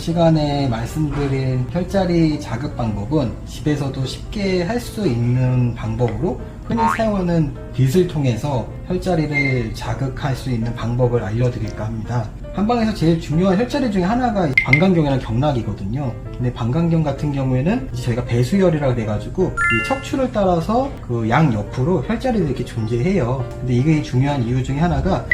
시간에 말씀드린 혈자리 자극 방법은 집에서도 쉽게 할 수 있는 방법으로 흔히 사용하는 빗을 통해서 혈자리를 자극할 수 있는 방법을 알려드릴까 합니다. 한방에서 제일 중요한 혈자리 중에 하나가 방광경이랑 경락이거든요. 근데 방광경 같은 경우에는 저희가 배수혈이라 그래가지고 이 척추를 따라서 그 양 옆으로 혈자리들이 이렇게 존재해요. 근데 이게 중요한 이유 중에 하나가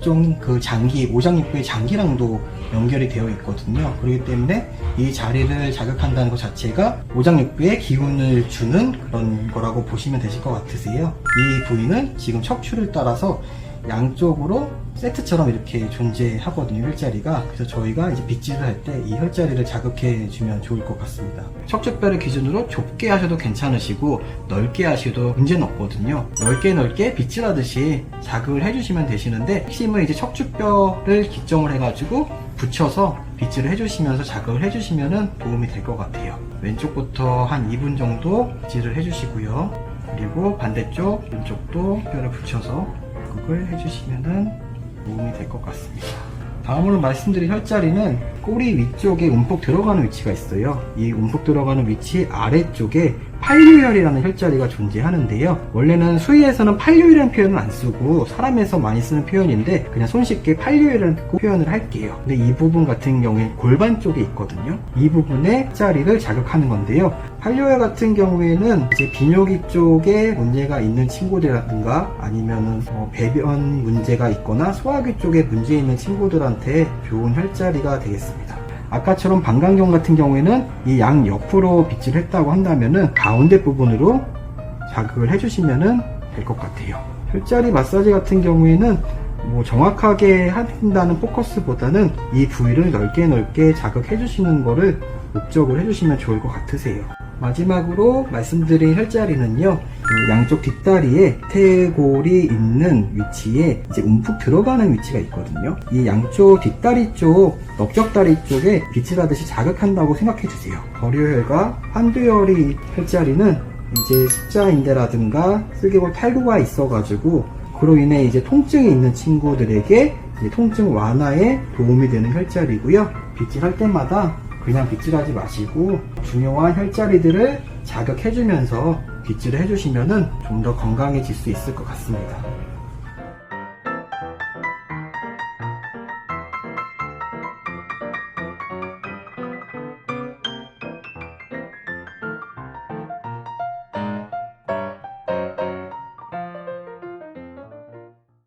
각종 그 장기, 오장육부의 장기랑도 연결이 되어 있거든요. 그렇기 때문에 이 자리를 자극한다는 것 자체가 오장육부에 기운을 주는 그런 거라고 보시면 되실 것 같으세요. 이 부위는 지금 척추를 따라서 양쪽으로 세트처럼 이렇게 존재하거든요, 혈자리가. 그래서 저희가 이제 빗질을 할 때 이 혈자리를 자극해 주면 좋을 것 같습니다. 척추뼈를 기준으로 좁게 하셔도 괜찮으시고 넓게 하셔도 문제는 없거든요. 넓게 넓게 빗질하듯이 자극을 해주시면 되시는데 핵심은 이제 척추뼈를 기점을 해가지고 붙여서 빗질을 해주시면서 자극을 해주시면 도움이 될 것 같아요. 왼쪽부터 한 2분 정도 빗질을 해주시고요. 그리고 반대쪽 왼쪽도 뼈를 붙여서 자극을 해주시면 도움이 될 것 같습니다. 다음으로 말씀드릴 혈자리는 꼬리 위쪽에 움푹 들어가는 위치가 있어요. 이 움푹 들어가는 위치 아래쪽에 팔류혈이라는 혈자리가 존재하는데요. 원래는 수의에서는 팔류혈이라는 표현은 안 쓰고 사람에서 많이 쓰는 표현인데 그냥 손쉽게 팔류혈이라는 표현을 할게요. 근데 이 부분 같은 경우에 골반 쪽에 있거든요. 이 부분에 혈자리를 자극하는 건데요. 팔류혈 같은 경우에는 이제 비뇨기 쪽에 문제가 있는 친구들이라든가 아니면은 어, 배변 문제가 있거나 소화기 쪽에 문제 있는 친구들한테 좋은 혈자리가 되겠습니다. 아까처럼 방광경 같은 경우에는 이 양 옆으로 빗질을 했다고 한다면은 가운데 부분으로 자극을 해주시면은 될 것 같아요. 혈자리 마사지 같은 경우에는 뭐 정확하게 한다는 포커스보다는 이 부위를 넓게 넓게 자극해 주시는 거를 목적으로 해주시면 좋을 것 같으세요. 마지막으로 말씀드린 혈자리는요, 그 양쪽 뒷다리에 태골이 있는 위치에 이제 움푹 들어가는 위치가 있거든요. 이 양쪽 뒷다리 쪽, 넓적다리 쪽에 빗질하듯이 자극한다고 생각해 주세요. 거류혈과 환두혈이 혈자리는 이제 십자인대라든가 슬개골 탈구가 있어가지고 그로 인해 이제 통증이 있는 친구들에게 통증 완화에 도움이 되는 혈자리고요. 빗질할 때마다 그냥 빗질하지 마시고 중요한 혈자리들을 자극해주면서 빗질을 해주시면 좀더 건강해질 수 있을 것 같습니다.